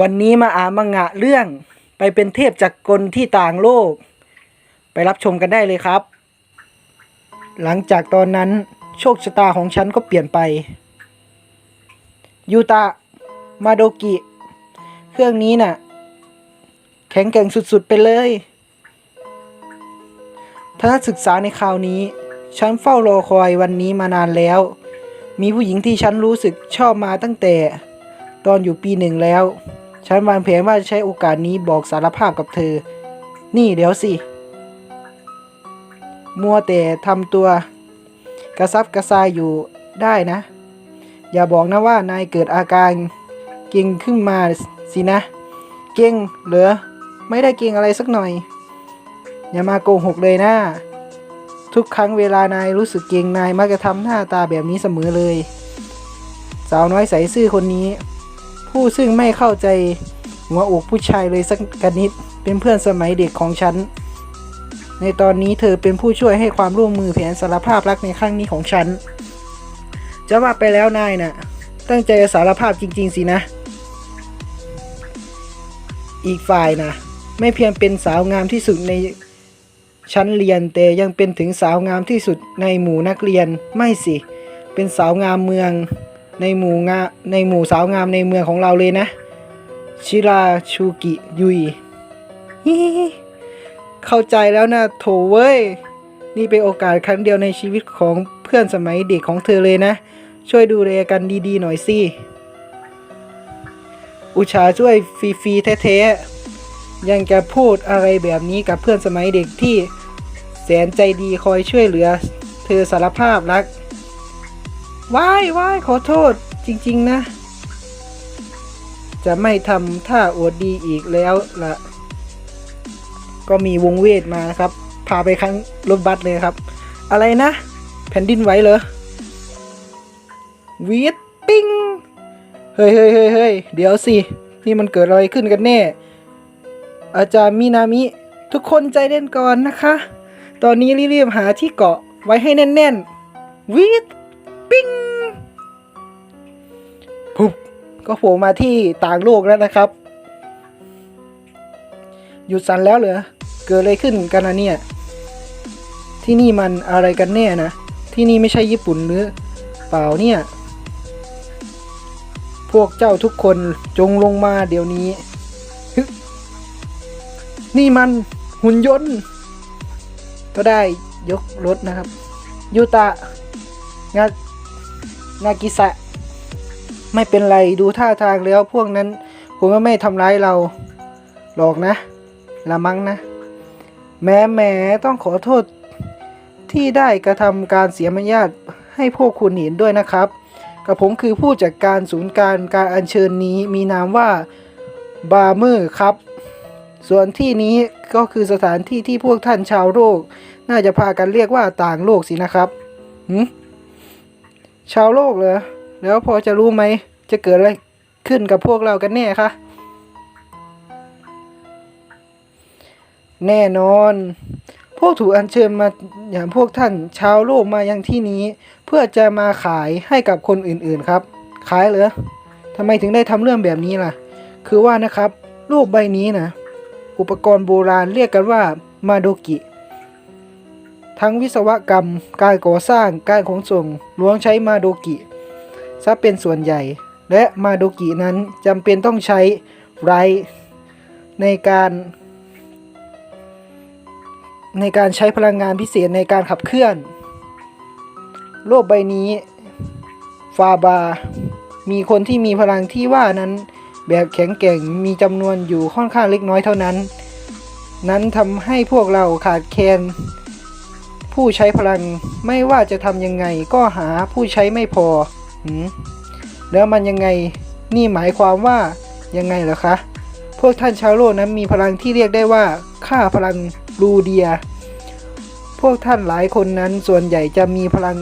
วันนี้มาอ่านมังงะเรื่องไปเป็นเทพจักรกลที่ต่างโลก ไปรับชมกันได้เลยครับ หลังจากตอนนั้นโชคชะตาของฉันก็เปลี่ยนไป ยูตะ มาโดกิ เครื่องนี้น่ะ แข็งแกร่งสุดๆไปเลยทัศนศึกษาในคราวนี้ ฉันเฝ้ารอคอยวันนี้มานานแล้ว มีผู้หญิงที่ฉันรู้สึกชอบมาตั้งแต่ ตอนอยู่ปีหนึ่งแล้ว ฉันวางแผนว่าจะใช้โอกาสนี้บอกสารภาพกับเธอ นี่เดี๋ยวสิ มัวแต่ทำตัว กระซับกระซายอยู่ได้นะ อย่าบอกนะว่านายเกิดอาการเก่งขึ้นมาสินะ เก่งเหรอไม่ได้เก่งอะไรสักหน่อย อย่ามาโกหกเลยนะ ทุกครั้งเวลานายรู้สึกเก่งนายมักจะทำหน้าตาแบบนี้เสมอเลย สาวน้อยใสซื่อคนนี้ ผู้ซึ่งไม่เข้าใจหัวอกผู้ชายเลยสักกนิด เป็นเพื่อนสมัยเด็กของฉัน ในตอนนี้เธอเป็นผู้ช่วยให้ความร่วมมือแผนสารภาพรักในครั้งนี้ของฉัน จะว่าไปแล้วนายน่ะ ตั้งใจสารภาพจริง ๆ สินะ อีกฝ่ายนะไม่เพียงเป็นสาวงามที่สุดในชั้นเรียนแต่ยังเป็นถึงสาวงามที่สุดในหมู่นักเรียนไม่สิ เป็นสาวงามเมือง ในหมู่งาในหมู่สาวงามในเมืองของเราเลยนะ ชิราชูกิยุยเข้าใจแล้วนะโถเว้ย นี่เป็นโอกาสครั้งเดียวในชีวิตของเพื่อนสมัยเด็กของเธอเลยนะ ช่วยดูแลกันดีๆหน่อยสิอุชาช่วยฟรีๆแท้ๆยังจะพูดอะไรแบบนี้กับเพื่อนสมัยเด็กที่แสนใจดีคอยช่วยเหลือ เธอสารภาพรัก ว้ายว้ายขอโทษจริง ๆ นะ จะไม่ทำท่าอวดดีอีกแล้วละก็มีวงเวทมานะครับ พาไปครั้งรถบัสเลยครับ อะไรนะ แผ่นดินไหวเหรอวีดปิ้งเฮ้ยเฮ้ยเฮ้ยเฮ้ยเดี๋ยวสิ นี่มันเกิดอะไรขึ้นกันแน่ อาจารย์มินามิ ทุกคนใจเย็นก่อนนะคะ ตอนนี้รีบๆหาที่เกาะไว้ให้แน่นๆวีด ปิ้งปุ๊บก็โผล่มาที่ต่างโลกแล้วนะครับ หยุดสั่นแล้วเหรอเกิดอะไรขึ้นกันนะเนี่ย ที่นี่มันอะไรกันแน่นะ ที่นี่ไม่ใช่ญี่ปุ่นหรือเปล่าเนี่ย พวกเจ้าทุกคนจงลงมาเดี๋ยวนี้ นี่มันหุ่นยนต์ ก็ได้ยกรถนะครับ ยูตะงา งากิสะ ไม่เป็นไรดูท่าทางแล้วพวกนั้นคงไม่ทำร้ายเรา หรอกนะ ละมั้งนะ แม้แม้ต้องขอโทษที่ได้กระทำการเสียมารยาทให้พวกคุณเห็นด้วยนะครับ กับผมคือผู้จัดการศูนย์การการอัญเชิญนี้มีนามว่าบาร์เมอร์ครับ ส่วนที่นี้ก็คือสถานที่ที่พวกท่านชาวโลก น่าจะพากันเรียกว่าต่างโลกสินะครับหืม ชาวโลกเหรอแล้วพอจะรู้ไหมจะเกิดอะไรขึ้นกับพวกเรากันแน่คะแน่นอน พวกถูกอัญเชิญมาอย่างพวกท่านชาวโลกมายังที่นี้ เพื่อจะมาขายให้กับคนอื่นๆครับ ขายเหรอทำไมถึงได้ทำเรื่องแบบนี้ล่ะ คือว่านะครับโลกใบนี้นะอุปกรณ์โบราณเรียกกันว่ามาโดกิ ทั้งวิศวกรรม การก่อสร้างการขนส่งล้วนใช้มาโดกิซะเป็นส่วนใหญ่ และมาโดกินั้นจำเป็นต้องใช้ไรในการในการใช้พลังงานพิเศษในการขับเคลื่อน โลกใบนี้ฟาบา มีคนที่มีพลังที่ว่านั้น แบบแข็งแกร่งมีจำนวนอยู่ค่อนข้างเล็กน้อยเท่านั้น นั้นทำให้พวกเราขาดแคลน ผู้ใช้พลังไม่ว่าจะทำยังไงก็หาผู้ใช้ไม่พอหืมแล้วมันยังไงนี่หมายความว่ายังไงเหรอคะ พวกท่านชาวโลกนั้นมีพลังที่เรียกได้ว่าค่าพลังรูเดีย พวกท่านหลายคนนั้นส่วนใหญ่จะมีพลัง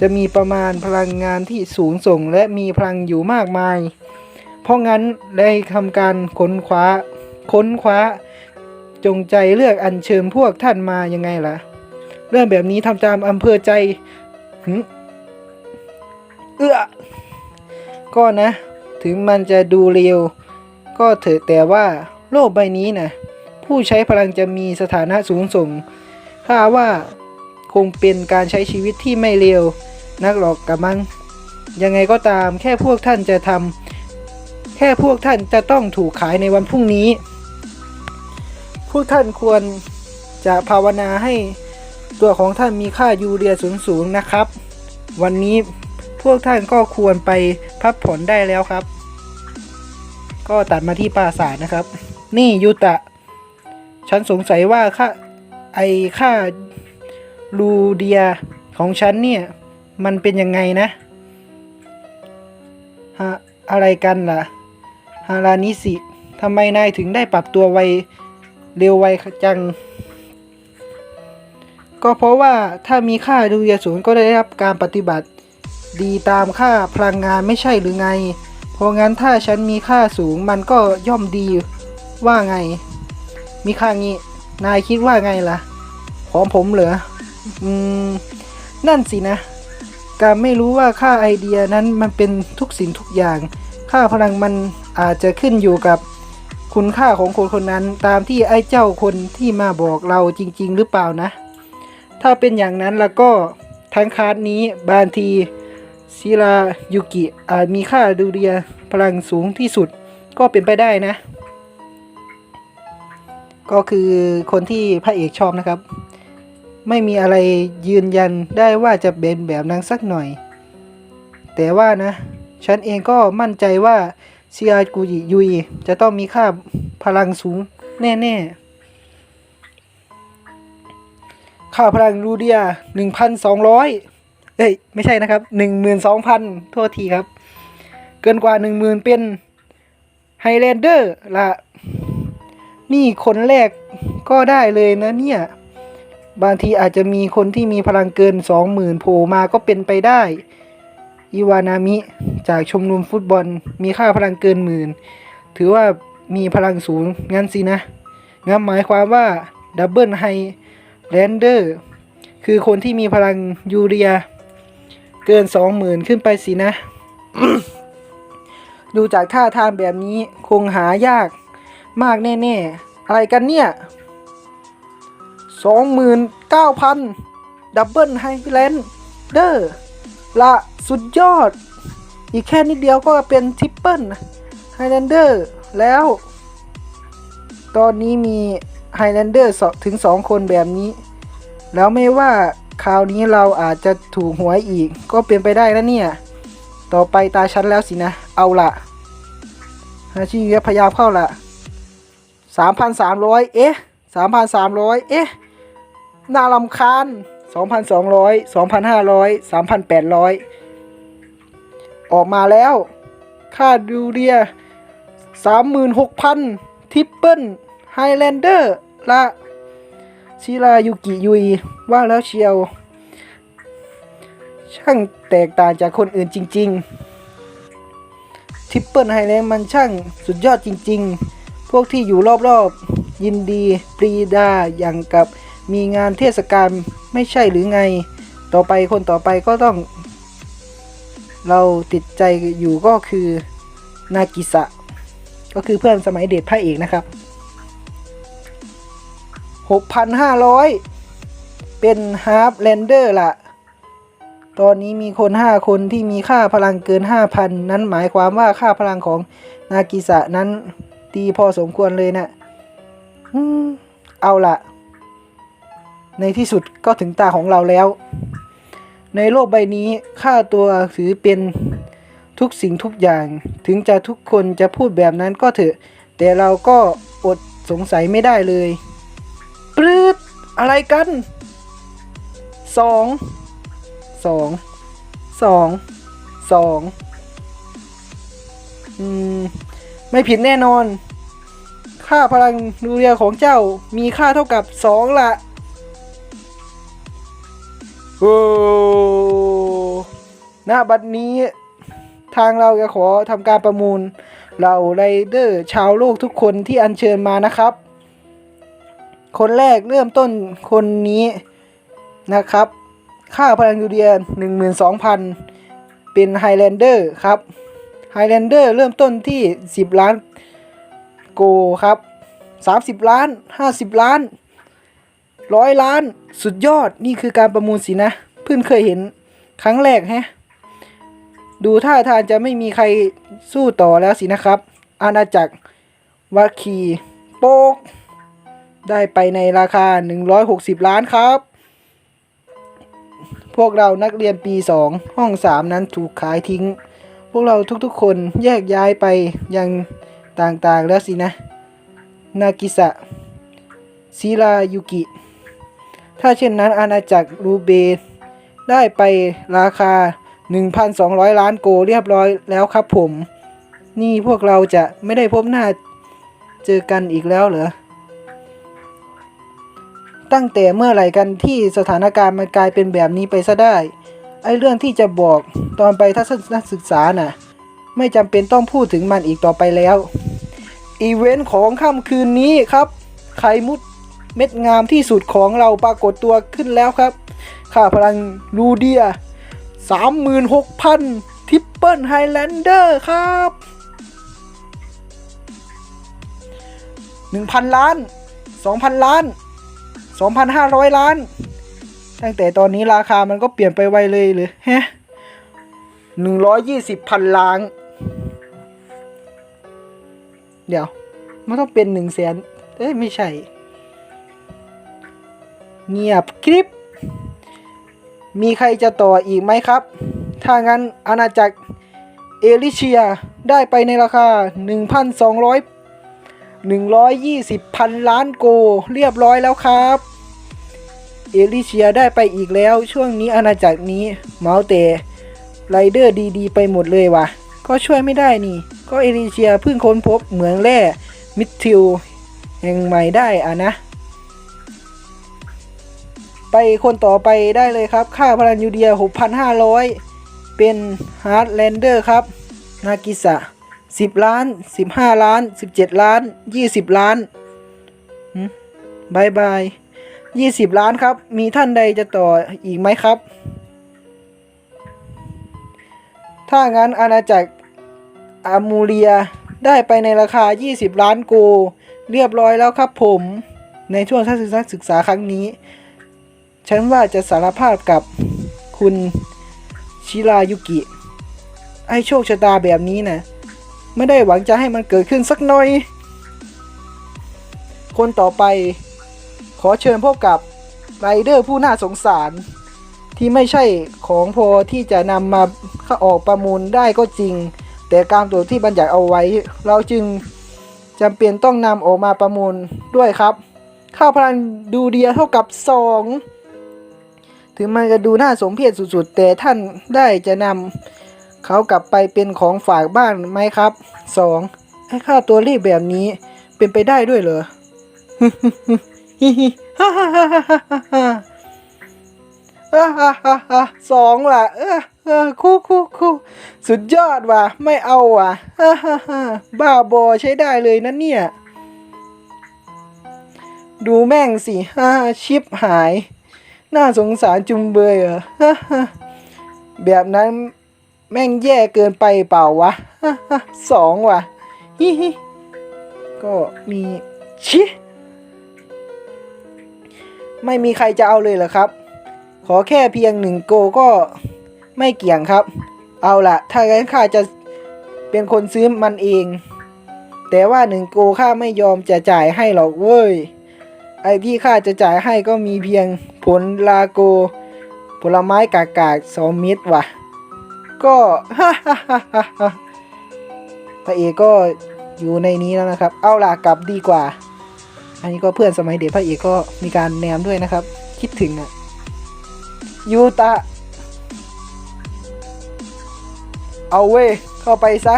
จะมีประมาณพลังงานที่สูงส่งและมีพลังอยู่มากมาย เพราะงั้นได้ทำการค้นคว้า ค้นคว้า จงใจเลือกอัญเชิญพวกท่านมายังไงล่ะ เรื่องแบบนี้ทำตามอำเภอใจเอื้อก็นะ ถึงมันจะดูเร็ว ก็เถอะแต่ว่าโลกใบนี้นะผู้ใช้พลังจะมีสถานะสูงส่ง ถ้าว่าคงเป็นการใช้ชีวิตที่ไม่เร็ว นักหรอกกับมังยังไงก็ตามแค่พวกท่านจะทำแค่พวกท่านจะต้องถูกขายในวันพรุ่งนี้ พวกท่านควรจะภาวนาให้ ตัวของท่านมีค่ายูเรียสูงๆนะครับ วันนี้พวกท่านก็ควรไปพักผ่อนได้แล้วครับ ก็ตัดมาที่ปราสาทนะครับ นี่ยูตะ ฉันสงสัยว่าค่าไอค่าลูเดียของฉันเนี่ยมันเป็นยังไงนะฮะอะไรกันล่ะฮารานิสิทำไมนายถึงได้ปรับตัวไวเร็วไวจัง ก็เพราะว่าถ้ามีค่าดูเรียสูงก็ได้รับการปฏิบัติ ดีตามค่าพลังงานไม่ใช่หรือไง เพราะงั้นถ้าฉันมีค่าสูงมันก็ย่อมดีว่าไง มีค่างี้ นายคิดว่าไงล่ะ ของผมเหรอ อืม นั่นสินะ การไม่รู้ว่าค่าไอเดียนั้นมันเป็นทุกสิ่งทุกอย่าง ค่าพลังมันอาจจะขึ้นอยู่กับคุณค่าของคนคนนั้นตามที่ไอ้เจ้าคนที่มาบอกเราจริง ๆ หรือเปล่านะ ถ้าเป็นอย่างนั้นแล้วก็ทั้งคาร์ดนี้บางทีศิรายุกิอาจมีค่าดูเรียพลังสูงที่สุดก็เป็นไปได้นะ ก็คือคนที่พระเอกชอบนะครับ ไม่มีอะไรยืนยันได้ว่าจะเป็นแบบนั้นสักหน่อย แต่ว่านะ ฉันเองก็มั่นใจว่าเซียกุยิยุยจะต้องมีค่าพลังสูงแน่ ๆ ค่าพลังรูเดียหนึ่งพันสองร้อยเอ้ย ไม่ใช่นะครับหนึ่งหมื่นสองพันโทษทีครับ เกินกว่าหนึ่งหมื่นเป็นไฮแลนเดอร์ละนี่คนแรกก็ได้เลยนะเนี่ย บางทีอาจจะมีคนที่มีพลังเกินสองหมื่นโผล่มาก็เป็นไปได้ อิวานามิ จากชมรมฟุตบอลมีค่าพลังเกินหมื่น ถือว่ามีพลังสูงงั้นสินะงั้นหมายความว่าดับเบิลไฮ แลนเดอร์คือคนที่มีพลังยูเรีย เกินสองหมื่นขึ้นไปสินะ ดูจากท่าทางแบบนี้คงหายากมากแน่ๆ อะไรกันเนี่ยสองหมื่นเก้าพันดับเบิลไฮแลนเดอร์ละสุดยอด อีกแค่นิดเดียวก็เป็นทริปเปิลไฮแลนเดอร์แล้ว ตอนนี้มี ไฮแลนเดอร์ถึงสองคนแบบนี้ แล้วไม่ว่าคราวนี้เราอาจจะถูกหวยอีก ก็เป็นไปได้นะเนี่ย ต่อไปตาฉันแล้วสินะ เอาละฮาชิเยพยายามเข้าละสามพันสามร้อยเอ๊ะสามพันสามร้อยเอ๊ะ น่าลำคาญสองพันสองร้อยสองพันห้าร้อยสามพันแปดร้อยออกมาแล้ว ค่าดูเรียสามหมื่นหกพันทิปเปิล ไฮแลนเดอร์ละชิรายุกิยุยว่าแล้วเชียว ช่างแตกต่างจากคนอื่นจริง ๆ ทิปเปิลไฮแลนด์มันช่างสุดยอดจริง ๆ พวกที่อยู่รอบๆ ยินดีปรีดาอย่างกับมีงานเทศกาลไม่ใช่หรือไง ต่อไปคนต่อไปก็ต้อง เราติดใจอยู่ก็คือนากิสะ ก็คือเพื่อนสมัยเด็กพระเอกนะครับ 6,500 เป็นฮาร์ l แลนเดอร์ละตอนนี้มีคน 5 คนที่มีค่าพลังเกิน 5,000 นั้นหมายความว่าค่าพลังของนากิสะนั้นดีพอสมควรเลยนะเอาละในที่สุดก็ถึงตาของเราแล้ว ในโลกใบนี้ค่าตัวถือเป็นทุกสิ่งทุกอย่าง ถึงจะทุกคนจะพูดแบบนั้นก็เถอะ แต่เราก็อดสงสัยไม่ได้เลย ปรืดอะไรกันสองสองสองสองอืม ไม่ผิดแน่นอน ค่าพลังนูเรียของเจ้ามีค่าเท่ากับสองละโอ้ณบัดนี้ทางเราจะขอทำการประมูลเหล่าไรเดอร์ชาวโลกทุกคนที่อัญเชิญมานะครับ คนแรกเริ่มต้นคนนี้นะครับ ค่าพลังยูเรียน12,000 เป็นไฮแลนเดอร์ครับ Highlander เริ่มต้นที่ 10 ล้านโกครับ 30 ล้าน 50 ล้านร้อยล้าน สุดยอดนี่คือการประมูลสินะ เพิ่งเคยเห็นครั้งแรกแฮะดูท่าทางจะไม่มีใครสู้ต่อแล้วสินะครับ อาณาจักรวาคีโป๊ก ได้ไปในราคา 160 ล้านครับ พวกเรานักเรียนปี 2 ห้อง 3 นั้นถูกขายทิ้ง พวกเราทุกๆคนแยกย้ายไปยังต่างๆแล้วสินะ นากิสะศิรายุกิ ถ้าเช่นนั้นอาณาจักรรูเบนได้ไปราคา 1,200 ล้านโกเรียบร้อยแล้วครับผม นี่พวกเราจะไม่ได้พบหน้าเจอกันอีกแล้วเหรอ ตั้งแต่เมื่อไหร่กันที่สถานการณ์มันกลายเป็นแบบนี้ไปซะได้ ไอ้เรื่องที่จะบอกตอนไปทัศนศึกษาน่ะ ไม่จำเป็นต้องพูดถึงมันอีกต่อไปแล้ว อีเวนต์ของค่ำคืนนี้ครับ ไข่มุดเม็ดงามที่สุดของเราปรากฏตัวขึ้นแล้วครับ ค่าพลังลูเดีย 36,000 ทิปเปิลไฮแลนเดอร์ครับ 1,000 ล้าน 2,000 ล้าน 2,500 ล้าน ตั้งแต่ตอนนี้ราคามันก็เปลี่ยนไปไวเลยเลยฮะ120พันล้าน เดี๋ยว มันต้องเป็น1แสนเอ้ย ไม่ใช่ เงียบกริบมีใครจะต่ออีกไหมครับ ถ้างั้นอาณาจักรเอลิเชียได้ไปในราคา 1,200 120พันล้านโก เรียบร้อยแล้วครับ เอลิเชียได้ไปอีกแล้วช่วงนี้อาณาจักรนี้เมาเตไรเดอร์ดีๆ ไปหมดเลยว่ะ ก็ช่วยไม่ได้นี่ ก็เอลิเชียเพิ่งค้นพบเหมืองแร่มิทิลแห่งใหม่ได้อะนะ ไปคนต่อไปได้เลยครับ ค่าพลังยูเดีย 6,500 เป็นฮาร์ดแลนเดอร์ครับ นากิสะ 10 ล้าน 15 ล้าน 17 ล้าน 20 ล้านบายบาย20 ล้านครับ มีท่านใดจะต่ออีกไหมครับ ถ้างั้นอาณาจักรอามูเรียได้ไปในราคา 20 ล้านโก เรียบร้อยแล้วครับผมในช่วงทัศนศึกษาครั้งนี้ ฉันว่าจะสารภาพกับคุณชิรายุกิ ไอโชคชะตาแบบนี้นะ ไม่ได้หวังจะให้มันเกิดขึ้นสักหน่อย คนต่อไป ขอเชิญพบกับไรเดอร์ผู้น่าสงสาร ที่ไม่ใช่ของพอที่จะนำมาเข้าออกประมูลได้ก็จริง แต่การตัวที่บัญญัติเอาไว้ เราจึงจำเป็นต้องนำออกมาประมูลด้วยครับ ค่าพลังดูเดียเท่ากับ 2 ถึงมันจะดูน่าสมเพชสุดๆ แต่ท่านได้จะนำ เขากลับไปเป็นของฝากบ้านไหมครับ 2. ให้ค่าตัวเลขแบบนี้เป็นไปได้ด้วยเหรอฮิฮิฮ่าฮ่าฮ่าฮ่าฮ่าฮ่าฮ่าฮ่าฮ่าสองล่ะเออเออคู่คู่คู่สุดยอดว่ะ ไม่เอาว่ะฮ่าฮ่าฮ่าบ้าบอใช้ได้เลยนะเนี่ย ดูแม่งสิฮ่าชิปหาย น่าสงสารจุงเบยเหรอฮ่าฮ่าแบบนั้น แม่งแย่เกินไปเปล่าวะสองว่ะฮิฮิก็มีชิไม่มีใครจะเอาเลยเหรอครับ ขอแค่เพียงหนึ่งโกก็ไม่เกี่ยงครับ เอาละถ้างั้นข้าจะเป็นคนซื้อมันเอง แต่ว่าหนึ่งโกข้าไม่ยอมจะจ่ายให้หรอกเว้ย ไอที่ข้าจะจ่ายให้ก็มีเพียงผลลาโก ผลไม้กากากๆสองเม็ดว่ะ ก็พระเอกก็อยู่ในนี้แล้วนะครับ เอาล่ะกลับดีกว่า อันนี้ก็เพื่อนสมัยเด็กพระเอกก็มีการแนมด้วยนะครับ คิดถึงอะยูตะ เอาเว้ยเข้าไปซะ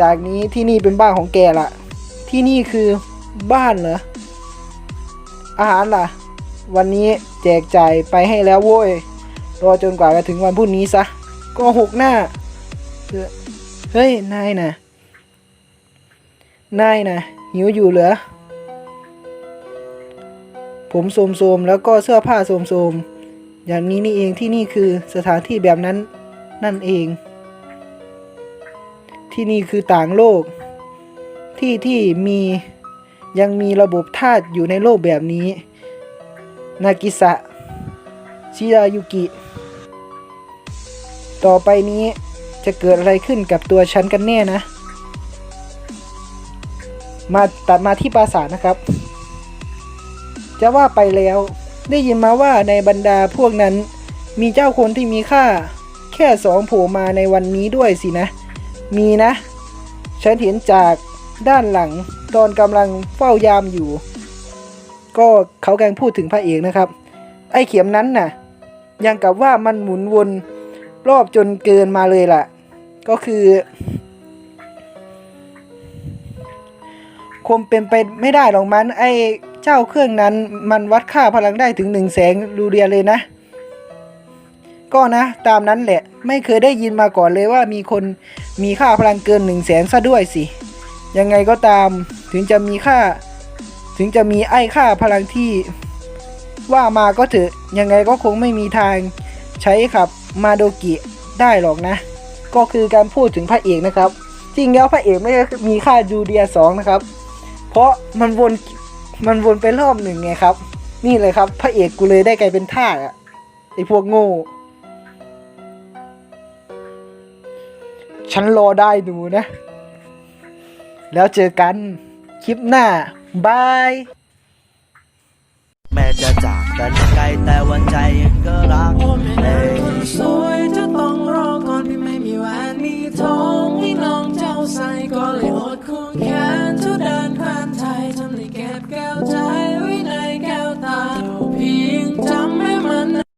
จากนี้ที่นี่เป็นบ้านของแกละที่นี่คือบ้านเหรอ อาหารล่ะ วันนี้แจกจ่ายไปให้แล้วโว้ย รอจนกว่าจะถึงวันพรุ่งนี้ซะ ก็หกหน้า เฮ้ย นายนะนายนะหิวอยู่เหรอ ผมโสมๆแล้วก็เสื้อผ้าโสมๆ อย่างนี้นี่เองที่นี่คือสถานที่แบบนั้นนั่นเอง ที่นี่คือต่างโลก ที่ที่มียังมีระบบธาตุอยู่ในโลกแบบนี้ นากิสะชิรายุกิ ต่อไปนี้จะเกิดอะไรขึ้นกับตัวฉันกันแน่นะ มาตัดมาที่ปราสาทนะครับ จะว่าไปแล้วได้ยินมาว่าในบรรดาพวกนั้นมีเจ้าคนที่มีค่าแค่สองโผล่มาในวันนี้ด้วยสินะ มีนะ ฉันเห็นจากด้านหลังตอนกำลังเฝ้ายามอยู่ ก็เขากำลังพูดถึงพระเอกนะครับ ไอ้เข็มนั้นน่ะ ยังกับว่ามันหมุนวน รอบจนเกินมาเลยล่ะ ก็คือคงเป็นไปไม่ได้หรอกมัน ไอ้เจ้าเครื่องนั้นมันวัดค่าพลังได้ถึงหนึ่งแสงรูเรียเลยนะ ก็นะ ตามนั้นแหละ ไม่เคยได้ยินมาก่อนเลยว่ามีคนมีค่าพลังเกินหนึ่งแสนซะด้วยสิ ยังไงก็ตามถึงจะมีค่า ถึงจะมีไอ้ค่าพลังที่ว่ามาก็เถอะ ยังไงก็คงไม่มีทางใช้ขับ มาโดกิได้หรอกนะ ก็คือการพูดถึงพระเอกนะครับ จริงแล้วพระเอกไม่ได้มีค่าจูเดียสองนะครับ เพราะมันวนมันวนไปรอบหนึ่งไงครับ นี่เลยครับ พระเอกกูเลยได้กลายเป็นท่าอะไอพวกโง่ ฉันรอได้หนูนะ แล้วเจอกันคลิปหน้า บาย แม้จะจากกันไกลแต่วันใจยังก็รักในส